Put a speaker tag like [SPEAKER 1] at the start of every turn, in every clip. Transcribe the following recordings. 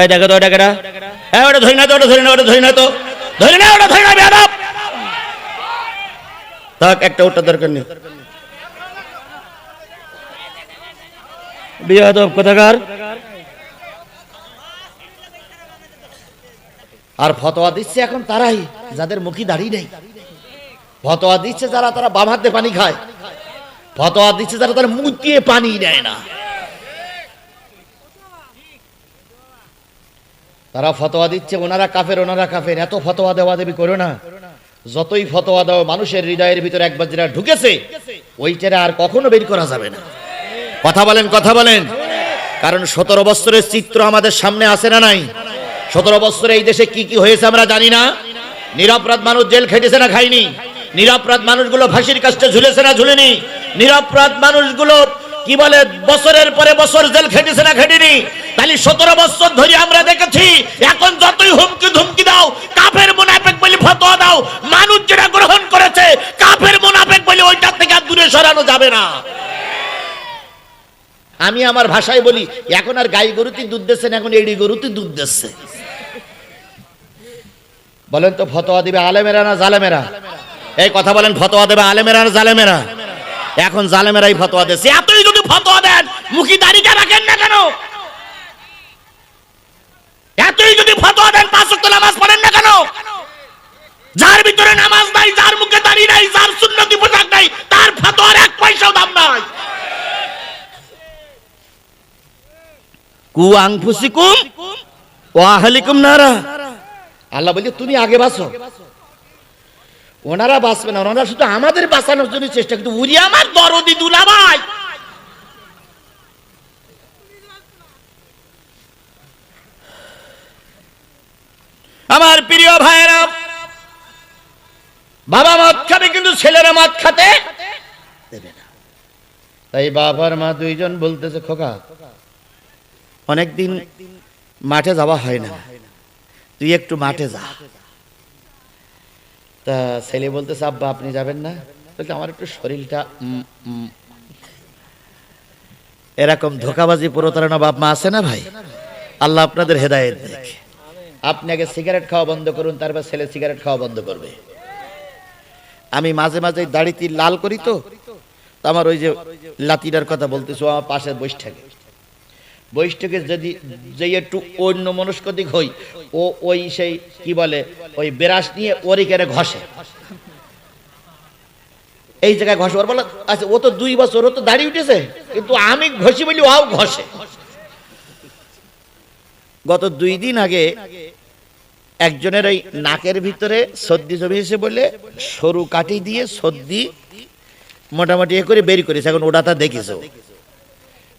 [SPEAKER 1] এই দেখো তো হ্যাঁ ওটা ধরি না তো, ওটা ধরি না, ওটা ধরি না তো। ধরি না, ওটা ধরি না, বেয়াদব। থাক, একটা ওটা দরকার নেই। আর ফতোয়া দিচ্ছে এখন তারাই, যাদের মুখী দাঁড়িয়ে নেই। ফতোয়া দিচ্ছে যারা, তারা বাম হাতে পানি খায়। ফতোয়া দিচ্ছে যারা, তারা মুখ দিয়ে পানি নেয় না। তারা ফতোয়া দিচ্ছে, ওনারা কাফের ওনারা কাফের। এত ফতোয়া দেওয়া দেবী করো না। যতই ফতোয়া দাও, মানুষের হৃদয়ের ভিতরে একবার যেটা ঢুকেছে, ওইটারে আর কখনো বের করা যাবে না। কথা বলেন কথা বলেন। কারণ সতেরো বছরের চিত্র আমাদের সামনে আসে না নাই? সতেরো বছরে এই দেশে কি কি হয়েছে আমরা জানি না। নিরপরাধ মানুষ জেল খেটেছে না খাইনি নিরপরাধ মানুষগুলো ফাঁসির কাছে ঝুলেছে না ঝুলেনি? নিরপরাধ মানুষগুলো কি বলে, বছরের পরে বছর জেল খেটেছে না খেটেনি? তাহলে সতেরো বছর ধরে আমরা দেখেছি, এখন যতই হুমকি ধুমকি দাও, কাফের মুনাফেক বলে ফতোয়া দাও, মানুষ যেটা গ্রহণ করেছে, কাফের মোনাফেক বলে ওইটার থেকে আর দূরে সরানো যাবে না। আমি আমার ভাষায় বলি, এখন আর গাই গরুতে দুধ দিচ্ছে না, এখন এড়ি গরুতে দুধ দিচ্ছে। বলেন তো, ফতোয়া দিবে আলেমেরা না জালেমেরা? এই কথা বলেন, ফতোয়া দেবে আলেমেরা না জালেমেরা? এখন জালেমেরাই ফতোয়া দিচ্ছে। এতই যদি ফতোয়া দেন, মুখী দাড়িটা রাখেন না কেন? এতই যদি ফতোয়া দেন পাঁচ ওয়াক্ত নামাজ পড়েন না কেন? যার ভিতরে নামাজ নাই, যার মুখে দাড়ি নাই, যার সুন্নতি পোশাক নাই, তার ফতোয়ার এক পয়সাও দাম নাই। কু আংফুসিকুম ও আহলিকুম নারা। আল্লাহ বলছে, তুমি আগে বাঁচো। ওনারা বাঁচবে না, ওনারা শুধু আমাদের বাঁচানোর জন্য চেষ্টা কিন্তু উড়ি আমার দরদি দুলাভাই। আমার প্রিয় ভাইয়েরা, বাবা মদ খাবে কিন্তু ছেলেরা মদ খাতে দেবে না। তাই বাবার মা দুইজন বলতেছে, খোকা, অনেকদিন মাঠে যাওয়া হয় না। তুই একটু মাঠে যা। তা ছেলে বলতেছে, আব্বা, আপনি যাবেন না? বলতে আমার একটু শরীরটা। এরকম ধোকাবাজি, প্রতারণা বাপ মা আছে না ভাই? আল্লাহ আপনাদের হেদায়েত দেখ। আপনি আগে সিগারেট খাওয়া বন্ধ করুন, তারপর ছেলে সিগারেট খাওয়া বন্ধ করবে। আমি মাঝে মাঝে দাড়িতে লাল করি তো আমার ওই যে লাতিটার কথা বলতেছো আমার পাশে বসে থাকে। বৈষ্ঠকে যদি যে একটু অন্য মনস্ক দিক হই, ও ওই সেই কি বলে, ওই বেরাস নিয়ে ওরই কেন ঘষে। এই জায়গায় ঘষে, ওর বলে আচ্ছা ও তো দুই বছর, ও তো দাড়ি উঠেছে, কিন্তু আমি ঘষি বলি ওও ঘষে। গত দুই দিন আগে একজনের ওই নাকের ভিতরে সর্দি জমে এসে বলে সরু কাটি দিয়ে সর্দি মোটামুটি এ করে বের করেছে। এখন ওটা তা দেখেছ।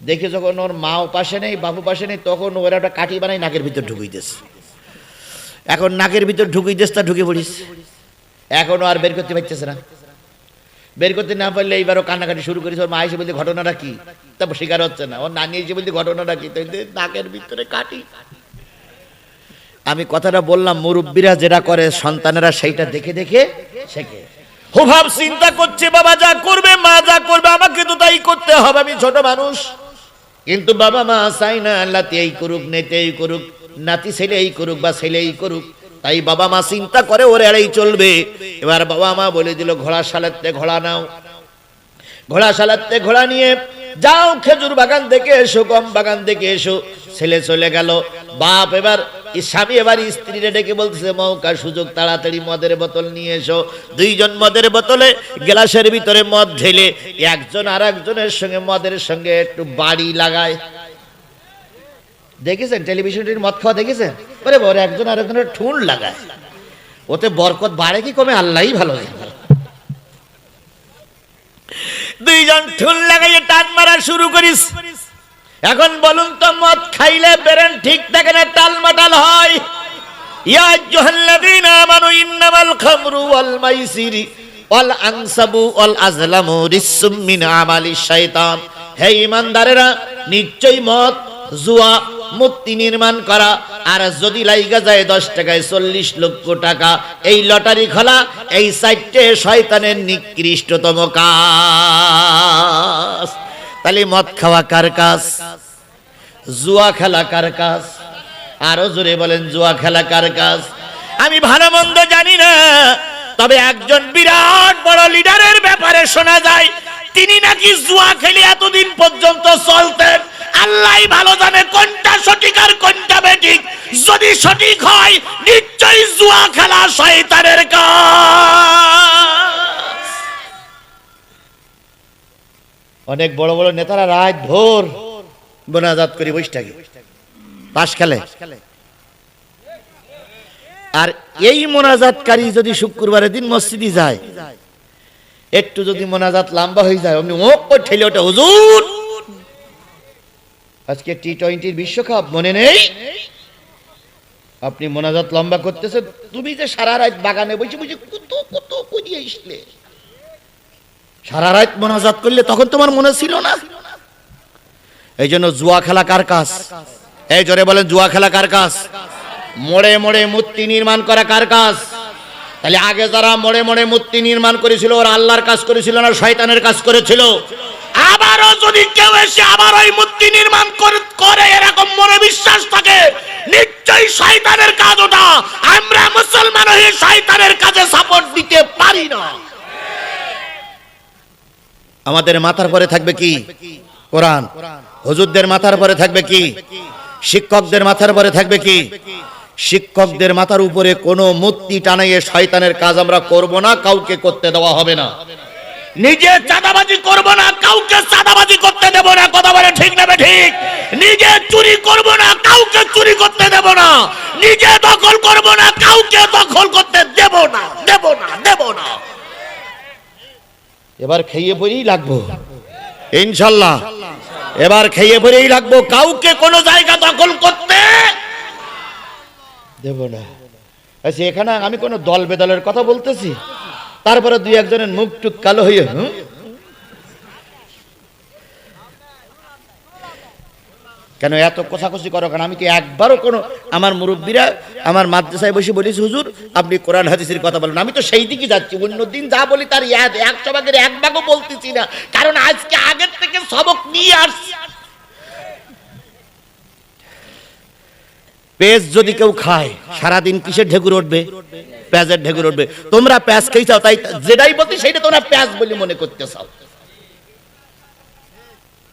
[SPEAKER 1] দেখে যখন ওর মাও পাশে নেই, বাবু পাশে নেই, তখন ওরা একটা কাটি বানাই নাকের ভিতর ঢুকুইতেছে। এখন নাকের ভিতর ঢুকুইতেস তা ঢুকে পড়িস এখনও আর বের করতে পারতেছে না। বের করতে না পারলে এইবারও কান্নাকাটি শুরু করেছে। ওর মা এসে বলতে ঘটনাটা কি? তারপর স্বীকার হচ্ছে না। ওর নানি এসে বলতে ঘটনাটা কি? নাকের ভিতরে কাটি আমি কথাটা বললাম, মুরব্বীরা যেটা করে, সন্তানেরা সেইটা দেখে দেখে শেখে। হুভাব চিন্তা করছে, বাবা যা করবে, মা যা করবে, আমাকে তো তাই করতে হবে, আমি ছোট মানুষ। কিন্তু বাবা মা চাই না আল্লাহ এই করুক, নেতে এই করুক, নাতি ছেলে এই করুক বা ছেলে এই করুক। তাই বাবা মা চিন্তা করে, ওর এড়াই চলবে। এবার বাবা মা বলে দিল, ঘোড়া সালাতে ঘোড়া নাও। ঘোড়া সালাতে ঘোড়া নিয়ে যাও, খেজুর বাগান দেখে এসো, গম বাগান দেখে এসো। ছেলে চলে গেল। বাপ এবার স্বামী এবার স্ত্রীরে ডেকে বলতেছে, মৌকা সুযোগ, তাড়াতাড়ি মদের বোতল নিয়ে এসো। দুইজন মদের বোতলে গ্লাসের ভিতরে মদ ঢেলে একজন আর একজনের সঙ্গে মদের সঙ্গে একটু বাড়ি লাগায়। দেখেছেন? টেলিভিশনটির মদ খাওয়া দেখেছেন? ওরে বড়, একজন আর একজনের ঠুন লাগায়। ওতে বরকত বাড়ে কি কমে? আল্লাহই ভালো জানে। দুইজন ঠুন লাগাইয়ে টান মারা শুরু করিস। এখন বলুন তো, মদ খাইলে বেরেন ঠিক থাকে না টালমাটাল হয়? ইয়া আমানু আনসাবু নিশ্চয়ই মদ, জুয়া মূর্তি নির্মাণ করা, আর যদি লাইগা যায় দশ টাকায় চল্লিশ লক্ষ টাকা, এই লটারি খোলা, এই সাইটে শয়তানের নিকৃষ্টতম কাজ। তাহলে মদ খাওয়া কার কাজ? জুয়া খেলা কার কাজ? আরও জোরে বলেন, জুয়া খেলা কার কাজ? আমি ভালো মন্দ জানি না, তবে একজন বিরাট বড় লিডারের ব্যাপারে শোনা যায়। তিনি নাকি জুয়া খেলে এতদিন পর্যন্ত চলতেন? আল্লাহ ভালো জানে কোনটা সঠিক আর কোনটা বেঠিক। যদি সঠিক হয়, নিশ্চয়ই জুয়া খেলা শয়তানের কাজ। অনেক বড় বড় নেতারা রাত ভোর বোনাজাত করি বৈশটাকে পাশ খেলে। আর এই মোনাজাতকারী যদি শুক্রবারের দিন মসজিদে যায়, একটু যদি মোনাজাত লম্বা হয়ে যায়, অমনি ও ও ঠেলে ওটা হুজুর! আজকে টি টোয়েন্টির বিশ্বকাপ, মনে নেই? আপনি মোনাজাত লম্বা করতেছেন, তুমি যে সারা রাত বাগানে বসে বসে কত কত করিয়ে আসলে। সারা রাত মোনাজাত করলে তখন তোমার মনে ছিল না? এই জন্য জুয়া খেলা কার কাজ? এই জোরে বলেন, জুয়া খেলা কার কাজ? মোড়ে মোড়ে মূর্তি নির্মাণ করা কার কাজ? তাহলে আগে যারা মোড়ে মোড়ে মূর্তি নির্মাণ করেছিল, ওরা আল্লাহর কাজ করেছিল না শয়তানের কাজ করেছিল? আবারও যদি কেউ এসে আবার ওই মূর্তি নির্মাণ করে- এরকম মনে বিশ্বাস থাকে, নিশ্চয়ই শয়তানের কাজ ওটা। আমরা মুসলমান হয়ে শয়তানের কাজে সাপোর্ট দিতে পারি না। আমাদের মাথার পরে থাকবে কি? কোরআন। হুজুরদের মাথার পরে থাকবে কি? শিক্ষকদের মাথার পরে থাকবে কি? শিক্ষকদের মাথার উপরে কোনো মূর্তি টানাইয়ে শয়তানের কাজ আমরা করব না, কাউকে করতে দেওয়া হবে না। নিজে চাঁদাবাজি করব না, কাউকে চাঁদাবাজি করতে দেব না, কথা বলে ঠিক নেবে ঠিক? নিজে চুরি করব না, কাউকে চুরি করতে দেব না। নিজে দখল করব না, কাউকে দখল করতে দেব না দেব না দেব না। এবার খেয়ে পরেই লাগবো। ইনশাল্লাহ। এবার খেয়ে পরেই লাগবো। কাউকে কোনো জায়গা দখল করতে দেব না। আচ্ছা এখানে আমি কোনো দল বেদলের কথা বলতেছি? তারপরে দুই একজনের মুখ টুক কালো হয়ে হুম? কেন এত কষাকষি করো কেন? আমি কি একবারও কোনো আমার মুরব্বীরা, আমার মাদ্রাসায় বসে বলিস, হুজুর, আপনি কোরআন হাদিসের কথা বলেন। আমি তো সেই দিকে যাচ্ছি, অন্য দিন যা বলি তার ইয়াদ একশো ভাগের এক ভাগও বলতেছি না। কারণ আজকে আগের থেকে সবক নিয়ে আসছি। পেঁয়াজ যদি কেউ খায়, সারাদিন কিসের ঢেকুর উঠবে? পেঁয়াজের ঢেকুর উঠবে। তোমরা পেঁয়াজ খেয়ে চাও তাই যেটাই বলতে সেটা তোমরা পেঁয়াজ বলে মনে করতে চাও।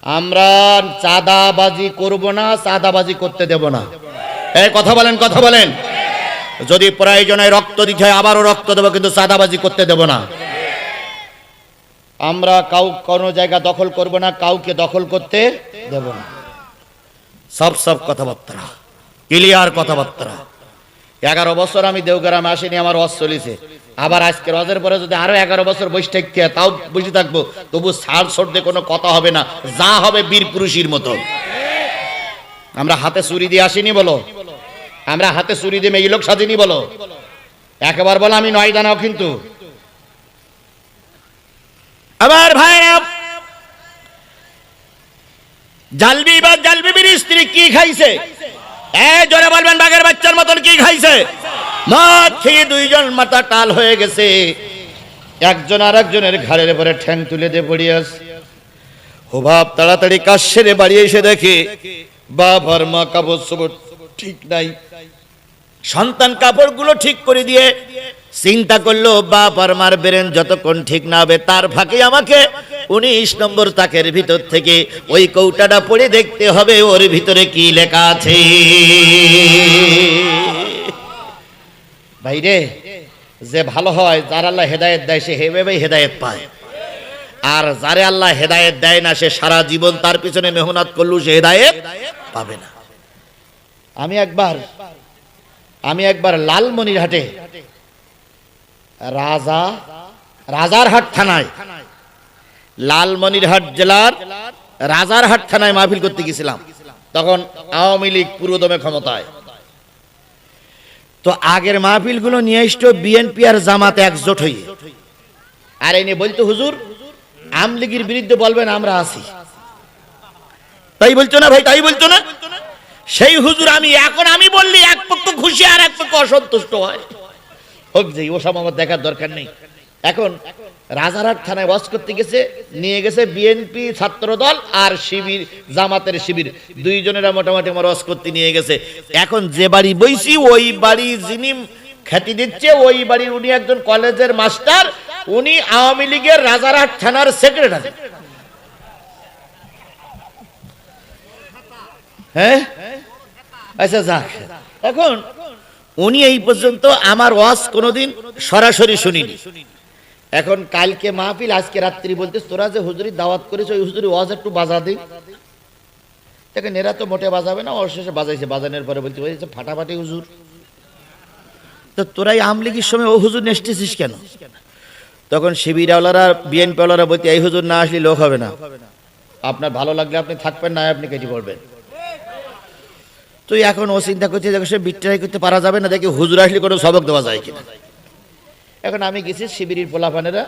[SPEAKER 1] আমরা চাঁদাবাজি করব না, চাঁদাবাজি করতে দেব না। এই কথা বলেন কথা বলেন। যদি প্রয়োজনে রক্ত দিতে হয়, আবারও রক্ত দেবো, কিন্তু চাঁদাবাজি করতে দেব না। আমরা কাউ, কোনো জায়গা দখল করব না, কাউকে দখল করতে দেব না। সব সব কথাবার্তা। ক্লিয়ার কথাবার্তা। এগারো বছর আমি দেওগ্রামে আসিনি, আমার রস চলেছে। আবার আজকে রজের পরে যদি আরও এগারো বছর বসে থাকতে তাও বসে থাকব। তবু সার সর্দে কোনো কথা হবে না, যা হবে বীর পুরুষের মতো। আমরা হাতে চুরি দিয়ে আসিনি বলো। আমরা হাতে চুরি দিয়ে মেয়ে লোক সাজিনি বলো। একবার বলো আমি নয় দানাও কিন্তু। আবার ভাই জালবি বা জালবিবির স্ত্রী কি খাইছে? এ, জোরে বলবেন বাঘের বাচ্চার মতন কি খাইছে? মদ খেয়ে দুইজন মাথা টাল হয়ে গেছে। একজন আর একজনের ঘাড়ের পরে ঠ্যাং তুলে দিয়ে পড়ে আছে। হুভাব তাড়াতাড়ি কাজ সেরে বাড়ি এসে দেখে বাবার মা কাপড় চোপড় ঠিক নাই। সন্তান কাপড়গুলো ঠিক করে দিয়ে চিন্তা করল, বাপ আর মার বেরেন যতক্ষণ ঠিক না হবে, তার ফাঁকে আমাকে। উনিশ নম্বর তাকের ভিতর থেকে ওই কৌটাটা পড়ে দেখতে হবে, ওর ভিতরে কি লেখা আছে। ভাইরে, যে ভালো হয়, যার আল্লাহ হেদায়েত দেয়, সে হেভাবেই হেদায়েত পায়। আর যারে আল্লাহ হেদায়েত দেয় না, সে সারা জীবন তার পিছনে মেহনত করলেও সে হেদায়েত পাবে না। আমি একবার আমি একবার লালমনিরহাটে রাজা, রাজারহাট থানায়। লালমনিরহাট জেলার রাজারহাট থানায় মাহফিল করতে গেছিলাম। তখন আওয়ামী লীগ পুরোদমে ক্ষমতায়। তো আগের মাহফিলগুলো নিয়ে আসতো বিএনপি আর জামাত একজোট হয়ে। আর এনে বলতো, হুজুর আমলিগির বিরুদ্ধে বলবেন, আমরা আছি। তাই বলছো না ভাই, তাই বলছো না? সেই হুজুর আমি, এখন আমি বললি, এক পক্ষ খুশি আর এক পক্ষ অসন্তুষ্ট হয়। হোক যে ওসব আমার দেখার দরকার নেই। এখন রাজারহাট থানায় ওয়াজ করতে গেছে, নিয়ে গেছে বিএনপি ছাত্র দল আর শিবির, জামাতের শিবির। দুইজনেরা মোটামুটি আমার ওয়াজ করতে নিয়ে গেছে। এখন যে বাড়ি বইছি, ওই বাড়ি যিনি খ্যাতি দিচ্ছে, ওই বাড়ির উনি একজন কলেজের মাস্টার, উনি আওয়ামী লীগের রাজারহাট থানার সেক্রেটারি। হ্যাঁ? আচ্ছা যাক। এখন উনি এই পর্যন্ত আমার ওয়াজ কোনোদিন সরাসরি শুনিনি। এখন কালকে মাহফিল, আজকে রাত্রি বলতে তোরা যে হুজুরি দাওয়াত করেছে ওই হুজুরি ওয়াজ একটু বাজা দিই দেখেন, এরা তো মোটে বাজাবে না, অবশেষে বাজাইছে। বাজানোর পরে বলছে, ওই ফাটাফাটি হুজুর। তো তোরাই আমলিগির সময় ও হুজুর নেসতেছিস কেন? তখন শিবিরাওয়ালারা, বিএনপিওয়ালারা বলতে এই হুজুর না আসলে লোক হবে না। আপনার ভালো লাগলে আপনি থাকবেন না, আপনি কেটে পড়বেন। তুই এখন ও চিন্তা করছে দেখো সে বিট্রাই করতে পারা যাবে না, দেখি হুজুর আসলে কোনো সবক দেওয়া যায় কিনা। এখন আমি গেছি শিবিরের পোলাপানেরা।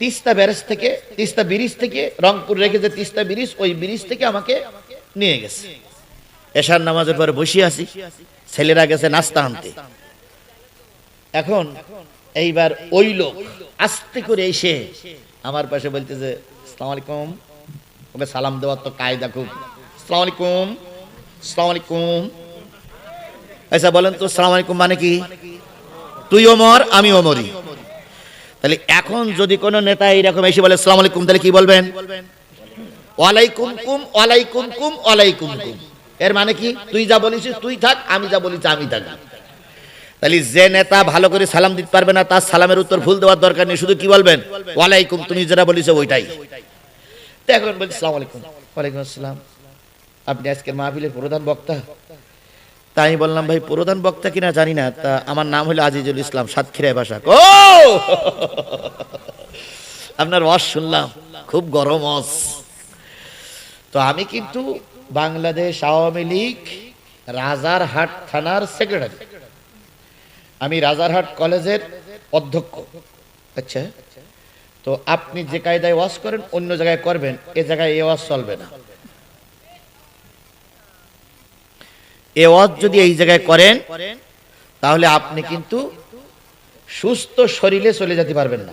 [SPEAKER 1] তিস্তা ব্যারেজ থেকে, তিস্তা ব্রিজ থেকে, রংপুর রেখে যে তিস্তা ব্রিজ, ওই ব্রিজ থেকে আমাকে নিয়ে গেছে। এশার নামাজের পরে বসে আছি, ছেলেরা গেছে নাস্তা আনতে। এখন এইবার ওই লোক আস্তে করে এসে আমার পাশে বলতেছে, সালাম আলাইকুম। ওকে সালাম দেওয়ার তো কায়দা খুব। সালাম আলাইকুম। সালাম আলাইকুম আচ্ছা বলেন তো সালাম আলাইকুম মানে কি? তাহলে এখন যদি কোনো নেতা এইরকম এসে বলে সালাম আলাইকুম তাহলে কি বলবেন? ওয়ালাইকুম কুম ওয়ালাইকুম কুম ওয়ালাইকুম কুম। এর মানে কি? তুই যা বলিস তুই থাক, আমি যা বলিস আমি থাকি। তাহলে যে নেতা ভালো করে সালাম দিতে পারবে না, তার সালামের উত্তর ভুল দেওয়ার দরকার নেই, শুধু কি বলবেন? ওয়ালাইকুম তুমি যেটা বলিস ওইটাই। এখন বলছি সালাম আলাইকুম ওয়ালাইকুম আসসালাম। আপনি আজকের মাহফিলের প্রধান বক্তা। তাই আমি বললাম, ভাই, প্রধান বক্তা কিনা জানি না, তা আমার নাম হলো আজিজুল ইসলাম সাতক্ষীরায় ভাষা ও! আপনার ওয়াজ শুনলাম, খুব গরম অস তো আমি কিন্তু বাংলাদেশ আওয়ামী লীগ রাজারহাট থানার সেক্রেটারি আমি রাজারহাট কলেজের অধ্যক্ষ। আচ্ছা তো আপনি যে কায়দায় ওয়াজ করেন, অন্য জায়গায় করবেন, এ জায়গায় এ ওয়াজ চলবে না। এ ওয়াজ যদি এই জায়গায় করেন, তাহলে আপনি কিন্তু সুস্থ শরীরে চলে যেতে পারবেন না।